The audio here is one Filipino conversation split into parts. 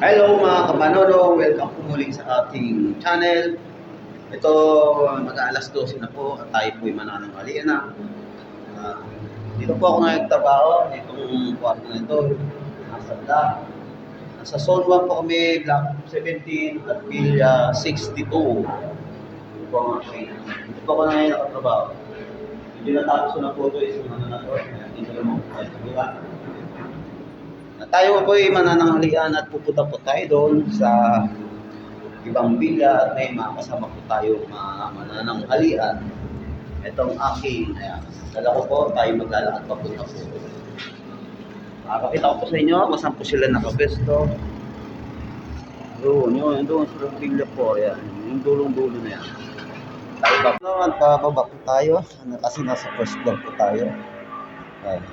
Hello mga kamanolo, welcome po muli sa ating channel. Ito, mag-aalas 12 na po at tayo po'y manananghalian na. Ah, dito po ako nagtrabaho, itong kwarto na ito, nasa da. Nasa zone 1 po kami, block 17 at Villa 62. Ito po ang aking, dito po ako na ngayon nakatrabaho. Medyo natapos na po ito, isang ano na to, dito naman po tayo sa kabila. Na tayo po ay manananghalian at pupunta po tayo doon sa ibang villa at may mga kasama po tayo mga manananghalian. Itong aking, ayan, dala ko po, tayo maglalakad papunta po. Makakita ko po sa inyo kung saan po sila nakabesto. Doon, yun, doon sa villa po, ayan, yung dulong-dulo na yan. Tayo ba? Naman, pababa po tayo, kasi nasa first floor po tayo. Ayan.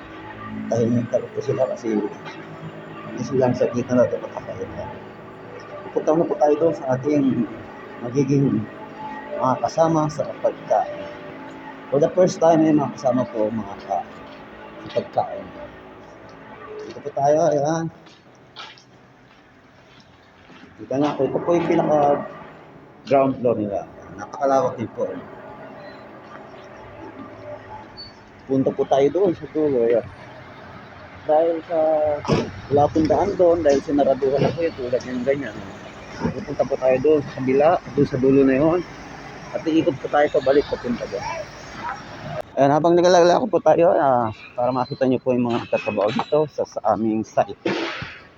Tahimik talaga sila kasi hindi silang sa kita na ito patakayin. Pupunta na po tayo doon sa ating magiging mga kasama sa pagkain. For the first time, may mga kasama po mga ka sa pagkain. Dito po tayo, ayan. Kita nga po, ito po yung pinaka ground floor nila. Napakalawak din po. Punta po tayo doon sa dulo, ayan dahil sa wala pong daan doon dahil sinaraduhan na po yun tulad yung ganyan. Pupunta po tayo doon sa kabila doon sa dulo na yun. At iikot po tayo pabalik papunta doon. Ayan, habang naglalako po tayo ah, para makita nyo po yung mga nagtatrabaho dito sa, sa aming site.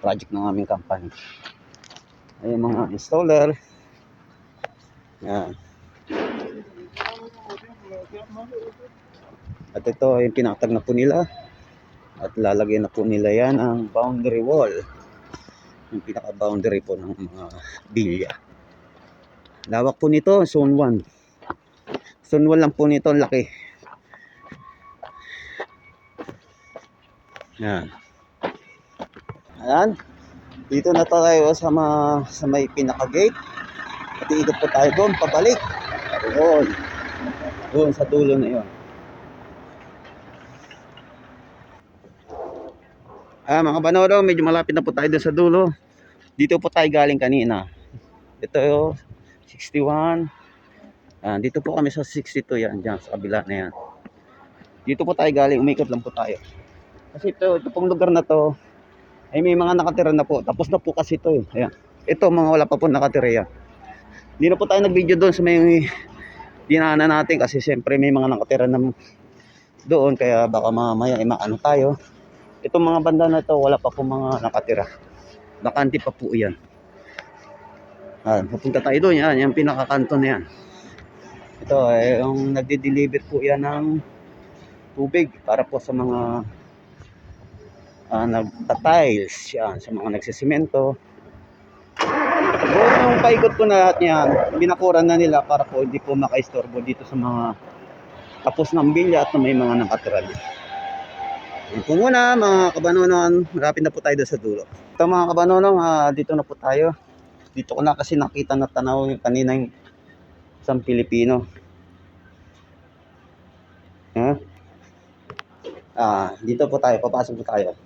Project ng aming company. Ay mga installer. Yan at ito yung pinatag na po nila at lalagyan na po nila yan ang boundary wall. Yung pinaka boundary po ng mga bilya. Lawak po nito zone 1 zone 1 lang po nito laki. Yan. Ayan. Dito na tayo sa, ma, sa may pinaka gate at iikot po tayo doon pabalik. Doon. Doon sa dulo na yun Ah, mga banodo, medyo malapit na po tayo doon sa dulo. Dito po tayo galing kanina. Ito yung 61. Ah, dito po kami sa 62 yan, dyan sa kabila na yan. Dito po tayo galing, umikot lang po tayo. Kasi ito, ito pong lugar na to, ay may mga nakatira na po. Tapos na po kasi ito eh. Ayan. Ito, mga wala pa po nakatira yan. Hindi na po tayo nag-video doon sa may dinaanan natin kasi siyempre may mga nakatira na doon kaya baka mamaya ay maano tayo Itong mga banda na to, wala pa po mga nakatira. Bakante pa po yan. Ah, pupunta tayo doon yan, yung pinakakanto na yan. Ito, eh, yung nagde-deliver po yan ng tubig para po sa mga ah, nagta-tiles yan, sa mga nagsisimento. Doon yung paikot ko na lahat yan, binakuran na nila para po hindi po makaistorbo dito sa mga tapos ng bilya at may mga nakatira dito. Po muna mga kabanonon, malapit na po tayo sa dulo. Ito mga kabanonon, ah, dito na po tayo. Dito ko na kasi nakita na tanaw yung kanina yung isang Pilipino. Ha? Ah, dito po tayo, papasok po tayo.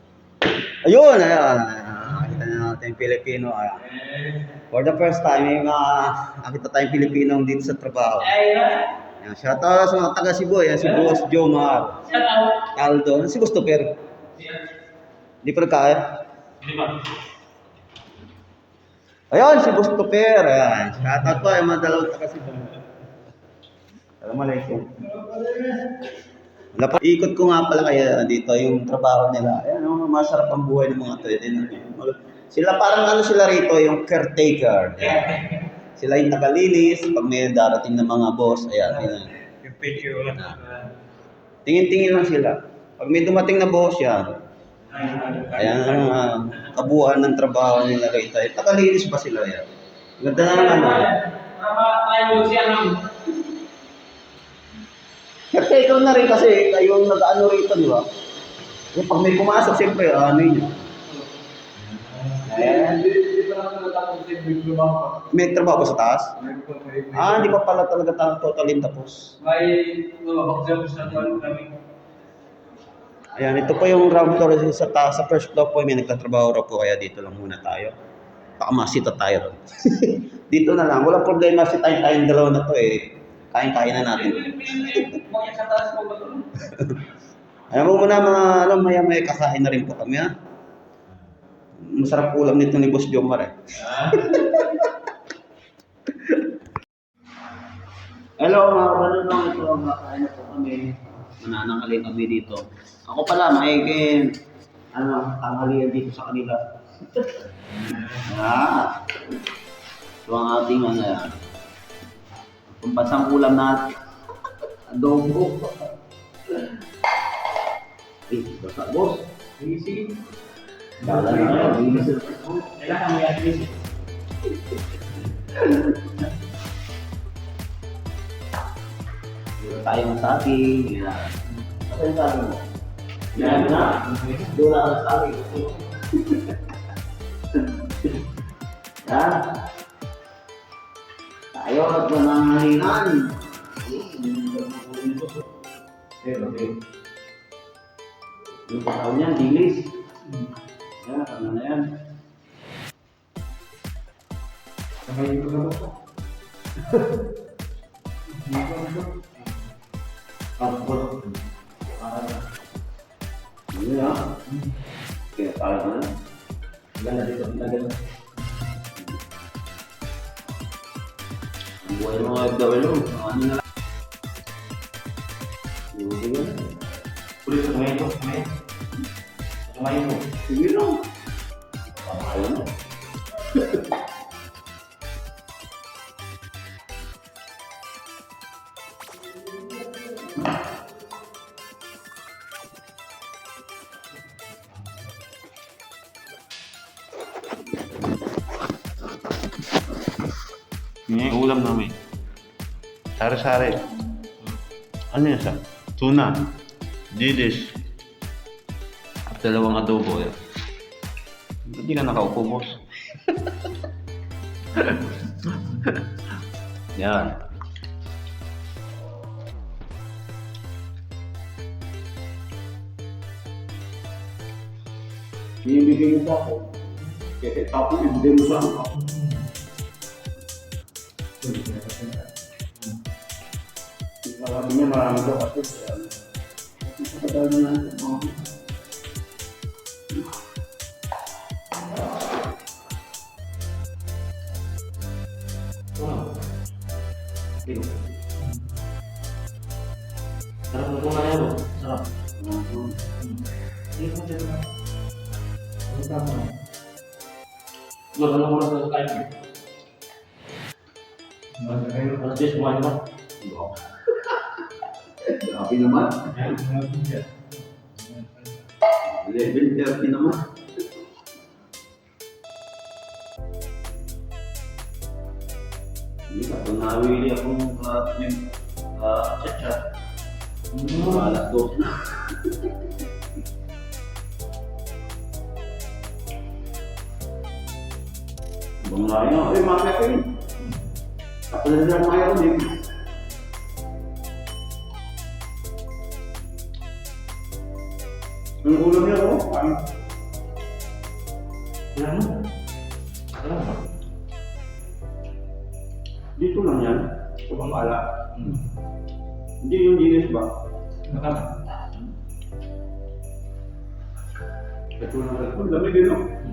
Ayun, ayun. Nakita na natin yung Pilipino. Ayan. For the first time, may mga nakita tayong Pilipino dito sa trabaho. Yan, shout out sa mga taga Cebu, yan si Boss Jomar. Aldo, si Boss Tupper. Di pa nagkaya? Ayun, si Tupper. Ayan, shout out po yung mga dalawang taga Cebu. Assalamualaikum. Wala pa. Ikot ko nga pala kaya dito yung trabaho nila. Ayan, oh, masarap ang buhay ng mga to. Sila parang ano sila rito, yung caretaker. Ayan. Sila yung tagalinis, pag may darating na mga boss, ayan, ayan. Yung picture lang. Tingin-tingin lang sila. Pag may dumating na boss yan, ayan ang uh, kabuuan ng trabaho nila rito. Eh, tagalinis pa sila yan. Ganda naman ano. Tama tayo siya ng Kasi ikaw na rin kasi kayong nag-ano rito, di ba? Yung pag may pumasok, siyempre, ano yun. Ayan. Hindi pa naman natapos yung diploma ko. May trabaho ba sa taas? Ah, hindi pa pala talaga ta- totally tapos. May mabakjab sa tuwan kami. Ayan, ito po yung ground floor sa taas. Sa first floor po, may nagtatrabaho raw po, kaya dito lang muna tayo. Baka masita tayo ron. Dito na lang. Walang problema si tayo tayong dalawa na to eh. Kain-kain na natin. Taas mo muna mga, alam, maya maya kakain na rin po kami ha. Masarap ulam nito ni Boss Jomar eh. Hello mga kabalunong, ito makain na po kami. Mananangali kami dito. Ako pala, maigin, ano, tanghalian dito sa kanila. ah, ito ang ating ano yan. Pampasang ulam natin. Adobo. Eh, basta boss. Easy. Dala na kayo. bilis. Kailangan mo yan, easy. Dito tayo ng sabi. Yan. Ano yung sabi mo? Yan na. Dula ka sa sabi. Yan. Tayo at manangalingan. Yung pataw niyan, dilis. Yan, ano na yan. Sabay ko na po. Tapos, yan? Kaya tayo na. Gana dito, gana. Ang buhay ng mga FW, ano na lang. Sige na. Pulis ko ngayon to. Ngayon. Ngayon mo. Sige lang. Ayaw na. Ini ulam namin. Sari-sari. Ano yan sa? Tuna. Dilis. Dalawang adobo. Eh. Hindi ka nakaupo, boss. Yan. Bibigay mo sa ako. Kasi tapos hindi mo sa ako. Sabi niya marami daw kasi. Kapatid na natin. oh. Ano mo na sa kain mo? Alas 10 kumain mo? Grabe naman. 11.30 naman. Hindi ka, kung nawili akong uh, yung uh, chat-chat, alas 12 na. Bang na yun, ay mga kapin. Ako na lang kaya ko din. Ang ulo niya ko, ano? Yan. Alam mo. Dito lang yan. Ito bang ala? Hindi yung dinis ba? Nakama. Ito lang. Ang lamig din, no?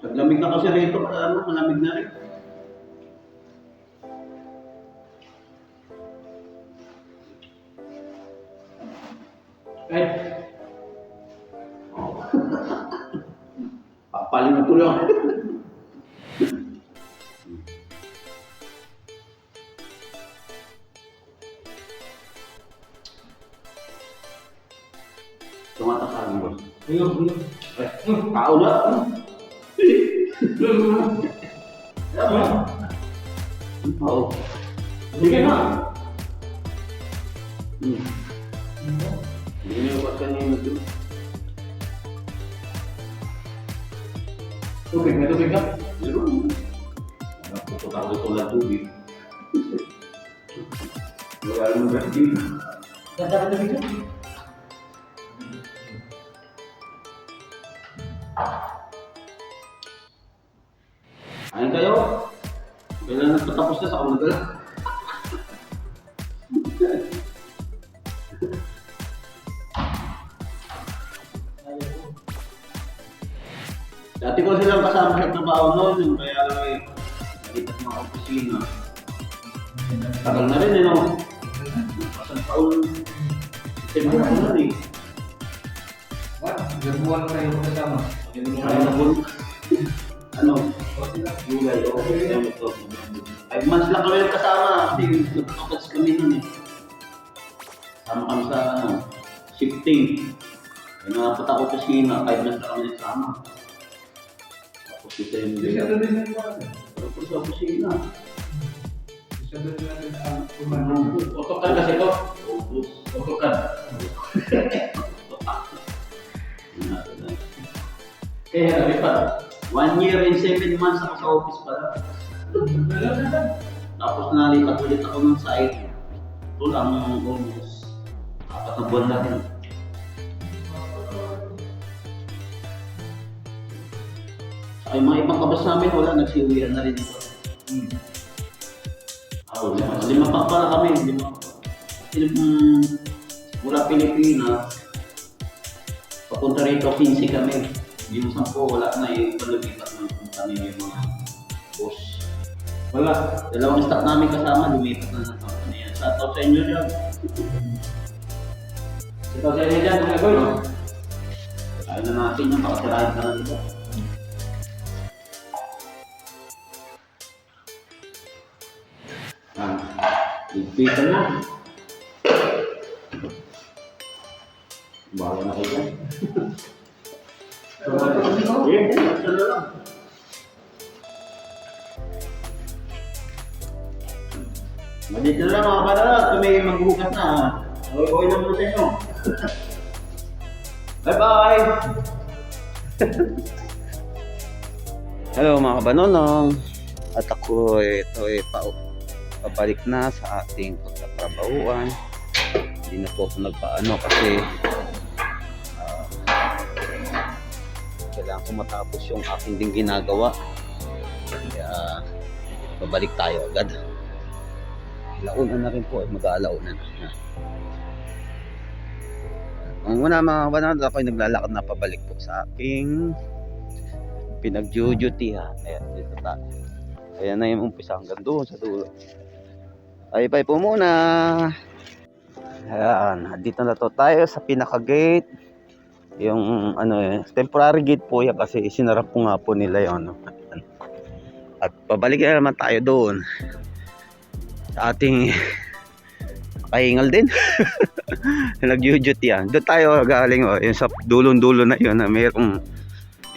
Naglamig na kasi rito, ano, malamig na rin. Kahit Papaling ko lang. Tumatak sa akin, boss. Ayun, ayun. Tao na. Oo. Sige na. Hmm. Hindi niyo ba kanina ito? Tubig, may tubig ka? Meron. Napupunta ko ito lang tubig. Wala naman ganti. Ayun kayo. Kailan nagtatapos na sa ako nagala? Dati ko silang kasama sa trabaho noon, kaya lang eh, nalipat mga opisina. Tagal na rin eh, no? Pasang taon, September na nun eh. What? Buwan kayo kasama? Ay, nabun. Ano? July, okay. Five months lang kami nagkasama kasi nagkakats kami nun eh. Sama kami sa ano, shifting. Ay nakapunta ko sa Sina, five months lang kami nagsama. Tapos Hindi Sembe. siya doon din nagpapalala. Tapos sa kusina. Siya doon din nagpapalala. Otokan kasi to. Otos. Otokan. Kaya kami pa. One year and seven months ako sa office pala. Tapos nalipat ulit ako ng site. Ito lang almost apat na buwan na rin. Ay, mga ibang kabas namin, wala, nagsiuwian na rin ito. Hmm. Ah, lima, lima pa pala kami, lima pa. Um, mula Pilipinas, papunta rito, 15 kami. Yung sampo, wala na eh, palumipat ng kami yung mga boss. Wala. Dalawang staff namin kasama, lumipat na ng company. Sa out sa inyo dyan. Ito sa inyo dyan, mga boy. Ayaw na natin yung pakasirahin ka na dito. Ah, ligpitan na. Bahala na kayo Madito na lang mga kanala, may magbukas na. Okay na muna sa inyo. Bye-bye! Hello mga kabanonong. At ako ito ay pa pabalik na sa ating pagtatrabahuan. Hindi na po ako nagpaano kasi kailangan ko matapos yung aking ding ginagawa. Kaya babalik tayo agad. Launa na rin po, mag-aalauna na. Ang una mga kabanat, ako ay naglalakad na pabalik po sa aking pinag-duty-ha. Ayan, dito tayo. Ayan na yung umpisa hanggang doon sa dulo. Ay, bye po muna. Ayan, dito na to tayo sa pinaka-gate. Yung ano eh, temporary gate po yan kasi sinarap po nga po nila. Ayan. At pabalik na naman tayo doon. Sa ating kahingal din. Nag-duty yan. Doon tayo galing oh, yung sa dulong-dulo na yun na mayroong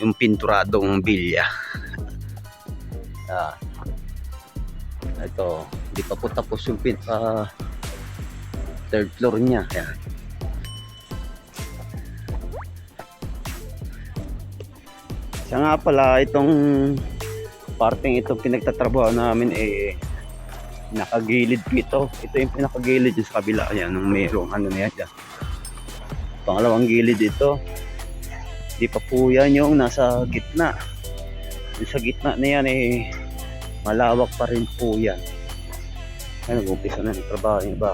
yung pinturadong bilya. Ah. Ito, hindi pa po tapos yung pin ah, third floor niya. Ayan. Siya nga pala, itong parteng itong pinagtatrabaho namin eh nakagilid ito. Ito yung pinakagilid sa kabila. Ayan, nung mayroong ano na yan dyan. Pangalawang gilid ito. Di pa po yan yung nasa gitna. Yung sa gitna na yan eh malawak pa rin po yan. Ay, nag-umpisa na ng trabaho yung iba.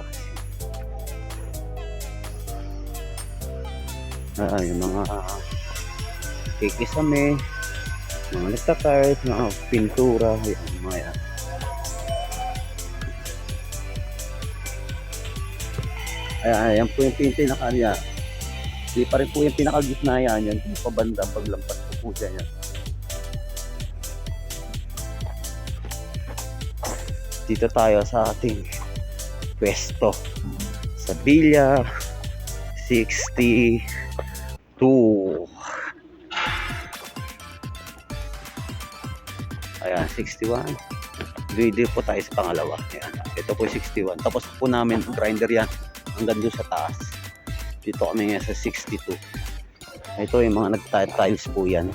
Ah, yung mga kikisame, mga nagtatart, mga pintura, yan, mga yan. Ayan, ayan po yung pinaka niya. Di pa rin po yung pinakagitna yan, yan yung pabanda paglampas po po dyan yan. Dito tayo sa ating pwesto sa Villa 62. 61. Video po tayo sa pangalawa. Ayan. Ito po yung 61. Tapos po namin grinder yan hanggang doon sa taas. Dito kami ngayon sa 62. Ito yung mga nagtiles po yan.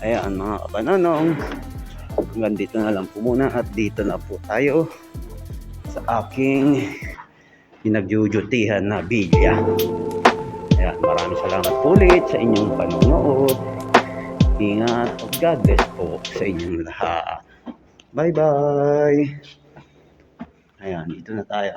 Ayan mga kapananong. Hanggang dito na lang po muna at dito na po tayo sa aking pinagjujutihan na bilya. Ayan, maraming salamat ulit sa inyong panonood. Ingat at God bless po sa inyong lahat. Bye-bye! Ayan, dito na tayo.